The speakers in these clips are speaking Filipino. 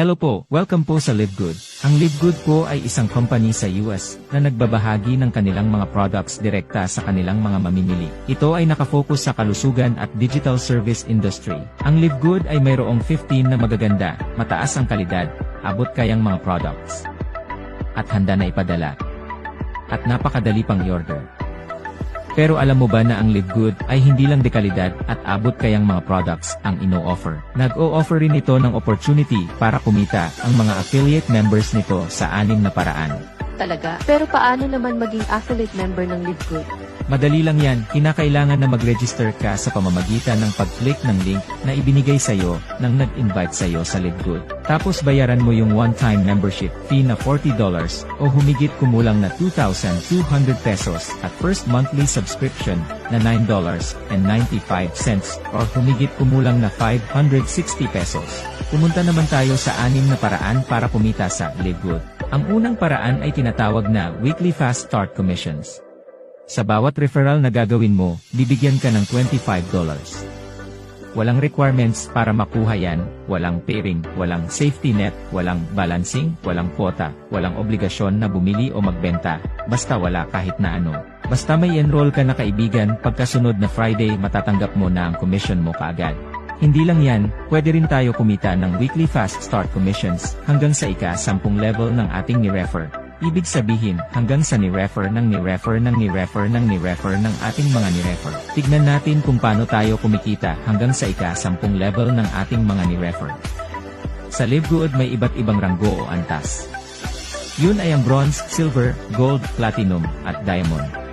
Hello po, welcome po sa LiveGood. Ang LiveGood po ay isang company sa US na nagbabahagi ng kanilang mga products direkta sa kanilang mga mamimili. Ito ay nakafocus sa kalusugan at digital service industry. Ang LiveGood ay mayroong 15 na magaganda, mataas ang kalidad, abot kayang mga products. At handa na ipadala. At napakadali pang i-order. Pero alam mo ba na ang Live Good ay hindi lang dekalidad at abot kayang mga products ang ino-offer. Nag-o-offer rin ito ng opportunity para kumita ang mga affiliate members nito sa anim na paraan. Talaga. Pero paano naman maging affiliate member ng LiveGood? Madali lang yan, kinakailangan na mag-register ka sa pamamagitan ng pag-click ng link na ibinigay sa'yo ng nag-invite sa'yo sa LiveGood. Tapos bayaran mo yung one-time membership fee na $40 o humigit kumulang na 2,200 pesos at first monthly subscription na $9.95 or humigit kumulang na 560 pesos. Pumunta naman tayo sa anim na paraan para kumita sa LiveGood. Ang unang paraan ay tinatawag na Weekly Fast Start Commissions. Sa bawat referral na gagawin mo, bibigyan ka ng $25. Walang requirements para makuha yan, walang pairing, walang safety net, walang balancing, walang quota, walang obligasyon na bumili o magbenta, basta wala kahit na ano. Basta may enroll ka na kaibigan, pagkasunod na Friday matatanggap mo na ang commission mo kaagad. Hindi lang yan, pwede rin tayo kumita ng weekly fast start commissions hanggang sa ika-10 level ng ating ni-refer. Ibig sabihin, hanggang sa ni-refer ng ni-refer ng ni-refer ng ni-refer ng ating mga ni-refer. Tignan natin kung paano tayo kumikita hanggang sa ika-10 level ng ating mga ni-refer. Sa LiveGood may iba't ibang ranggo o antas. Yun ay ang bronze, silver, gold, platinum, at diamond.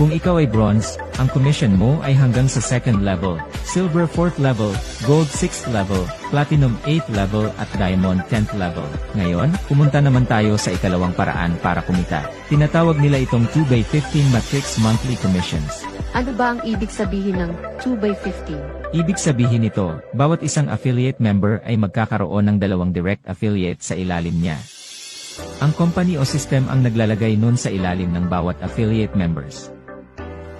Kung ikaw ay bronze, ang commission mo ay hanggang sa second level, silver 4th level, gold 6th level, platinum 8th level at diamond 10th level. Ngayon, pumunta naman tayo sa ikalawang paraan para kumita. Tinatawag nila itong 2x15 matrix monthly commissions. Ano ba ang ibig sabihin ng 2x15? Ibig sabihin nito, bawat isang affiliate member ay magkakaroon ng dalawang direct affiliate sa ilalim niya. Ang company o system ang naglalagay nun sa ilalim ng bawat affiliate members.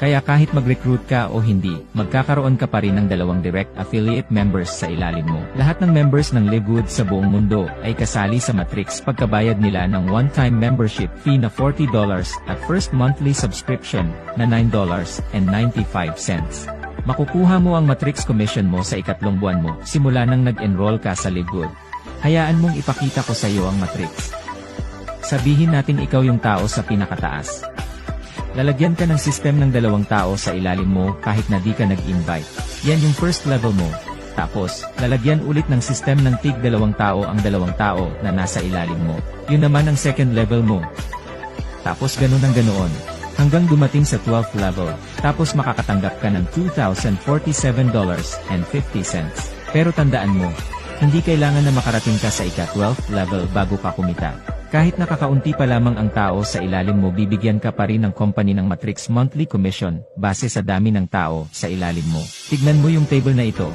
Kaya kahit mag-recruit ka o hindi, magkakaroon ka pa rin ng dalawang direct affiliate members sa ilalim mo. Lahat ng members ng Livewood sa buong mundo ay kasali sa Matrix pagkabayad nila ng one-time membership fee na $40 at first monthly subscription na $9.95. Makukuha mo ang Matrix commission mo sa ikatlong buwan mo simula nang nag-enroll ka sa Livewood. Hayaan mong ipakita ko sa iyo ang Matrix. Sabihin natin ikaw yung tao sa pinakataas. Lalagyan ka ng system ng dalawang tao sa ilalim mo kahit na di ka nag-invite. Yan yung first level mo. Tapos, lalagyan ulit ng system ng tig dalawang tao ang dalawang tao na nasa ilalim mo. Yun naman ang second level mo. Tapos ganun ang ganoon. Hanggang dumating sa 12th level. Tapos makakatanggap ka ng $2,047.50. Pero tandaan mo, hindi kailangan na makarating ka sa ika-12th level bago ka kumita. Kahit nakakaunti pa lamang ang tao sa ilalim mo bibigyan ka pa rin ng company ng Matrix Monthly Commission base sa dami ng tao sa ilalim mo. Tignan mo yung table na ito.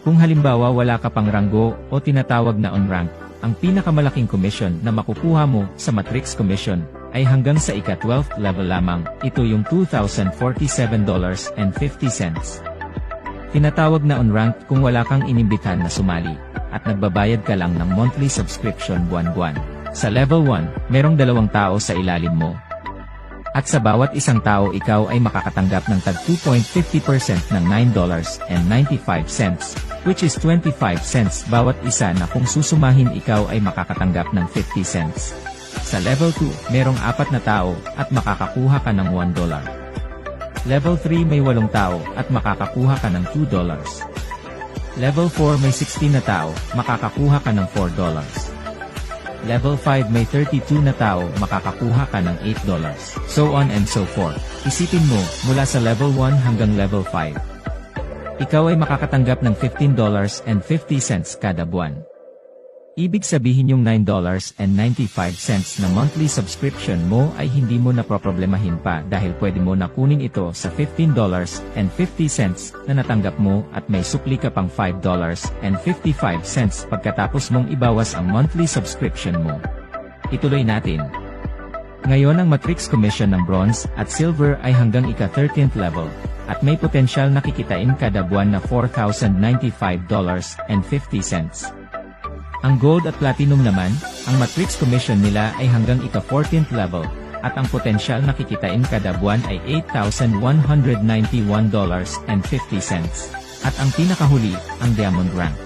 Kung halimbawa wala ka pang ranggo o tinatawag na on-rank, ang pinakamalaking commission na makukuha mo sa Matrix Commission ay hanggang sa ika-12th level lamang, ito yung $2,047.50. Tinatawag na on-rank kung wala kang inimbitan na sumali, at nagbabayad ka lang ng monthly subscription buwan-buwan. Sa level 1, merong dalawang tao sa ilalim mo. At sa bawat isang tao ikaw ay makakatanggap ng tag 2.50% ng $9.95, which is 25 cents bawat isa na kung susumahin ikaw ay makakatanggap ng 50 cents. Sa level 2, merong apat na tao at makakakuha ka ng $1. Level 3 may walong tao at makakakuha ka ng $2. Level 4 may 16 na tao, makakakuha ka ng $4. Level 5 may 32 na tao, makakakuha ka ng $8. So on and so forth. Isipin mo, mula sa level 1 hanggang level 5. Ikaw ay makakatanggap ng $15.50 kada buwan. Ibig sabihin yung $9.95 na monthly subscription mo ay hindi mo na problemahin pa dahil pwede mo na kunin ito sa $15.50 na natanggap mo at may supli ka pang $5.55 pagkatapos mong ibawas ang monthly subscription mo. Ituloy natin. Ngayon ang Matrix Commission ng Bronze at Silver ay hanggang ika-13th level, at may potensyal na kikitain kada buwan na $4,095.50. Ang Gold at Platinum naman, ang matrix commission nila ay hanggang ika-14th level, at ang potensyal na kikitain kada buwan ay $8,191.50. At ang pinakahuli, ang Diamond Rank.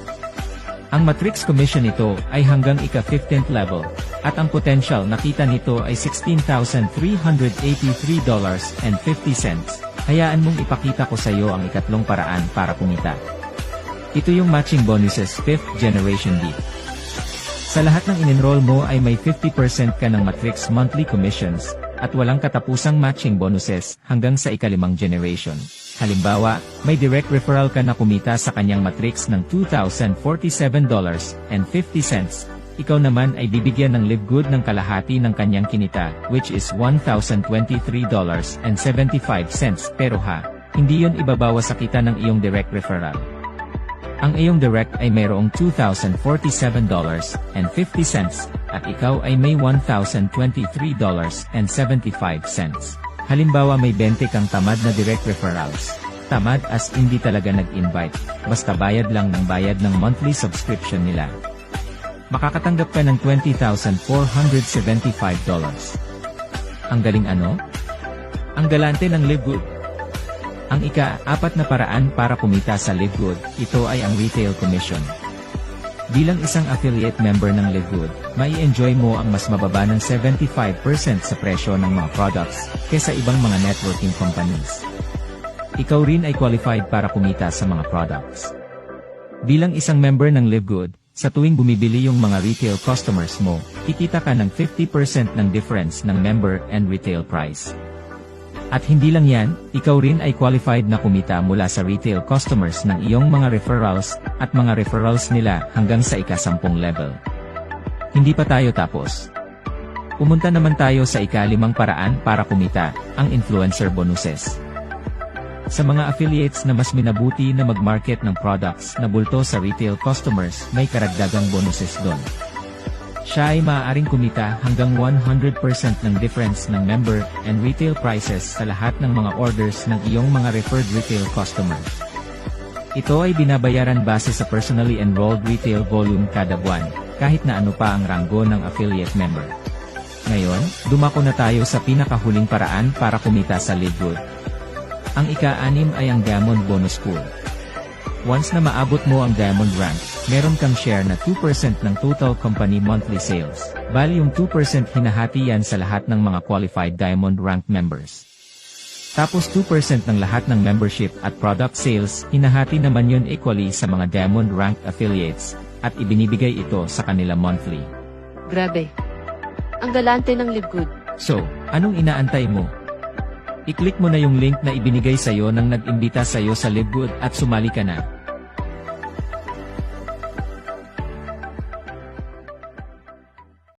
Ang matrix commission nito ay hanggang ika-15th level, at ang potential na kita nito ay $16,383.50. Hayaan mong ipakita ko sa iyo ang ikatlong paraan para kumita. Ito yung matching bonuses 5th generation deep. Sa lahat ng in-enroll mo ay may 50% ka ng matrix monthly commissions, at walang katapusang matching bonuses hanggang sa ikalimang generation. Halimbawa, may direct referral ka na kumita sa kanyang matrix ng $2,047.50. Ikaw naman ay bibigyan ng live good ng kalahati ng kanyang kinita, which is $1,023.75. Pero ha, hindi yon ibabawa sa kita ng iyong direct referral. Ang iyong direct ay mayroong $2,047.50 at ikaw ay may $1,023.75. Halimbawa may 20 kang tamad na direct referrals. Tamad as hindi talaga nag-invite, basta bayad lang ng bayad ng monthly subscription nila. Makakatanggap ka ng $20,475. Ang galing ano? Ang galante ng Live Good. Ang ika-apat na paraan para kumita sa Live Good, ito ay ang retail commission. Bilang isang affiliate member ng Live Good, mai enjoy mo ang mas mababa ng 75% sa presyo ng mga products kesa ibang mga networking companies. Ikaw rin ay qualified para kumita sa mga products. Bilang isang member ng Live Good, sa tuwing bumibili yung mga retail customers mo, kikita ka ng 50% ng difference ng member and retail price. At hindi lang yan, ikaw rin ay qualified na kumita mula sa retail customers ng iyong mga referrals at mga referrals nila hanggang sa ikasampung level. Hindi pa tayo tapos. Pumunta naman tayo sa ikalimang paraan para kumita, ang influencer bonuses. Sa mga affiliates na mas minabuti na mag-market ng products na bulto sa retail customers, may karagdagang bonuses doon. Siya ay maaaring kumita hanggang 100% ng difference ng member and retail prices sa lahat ng mga orders ng iyong mga referred retail customers. Ito ay binabayaran base sa personally enrolled retail volume kada buwan, kahit na ano pa ang ranggo ng affiliate member. Ngayon, dumako na tayo sa pinakahuling paraan para kumita sa Livewood. Ang ika-anim ay ang Diamond Bonus Pool. Once na maabot mo ang Diamond Rank, meron kang share na 2% ng total company monthly sales. Bali yung 2% hinahati yan sa lahat ng mga qualified Diamond Rank members. Tapos 2% ng lahat ng membership at product sales, hinahati naman yun equally sa mga Diamond Rank affiliates, at ibinibigay ito sa kanila monthly. Grabe. Ang galante ng Live Good. So, anong inaantay mo? I-click mo na yung link na ibinigay sa'yo ng nag-imbita sa'yo sa LiveGood at sumali ka na.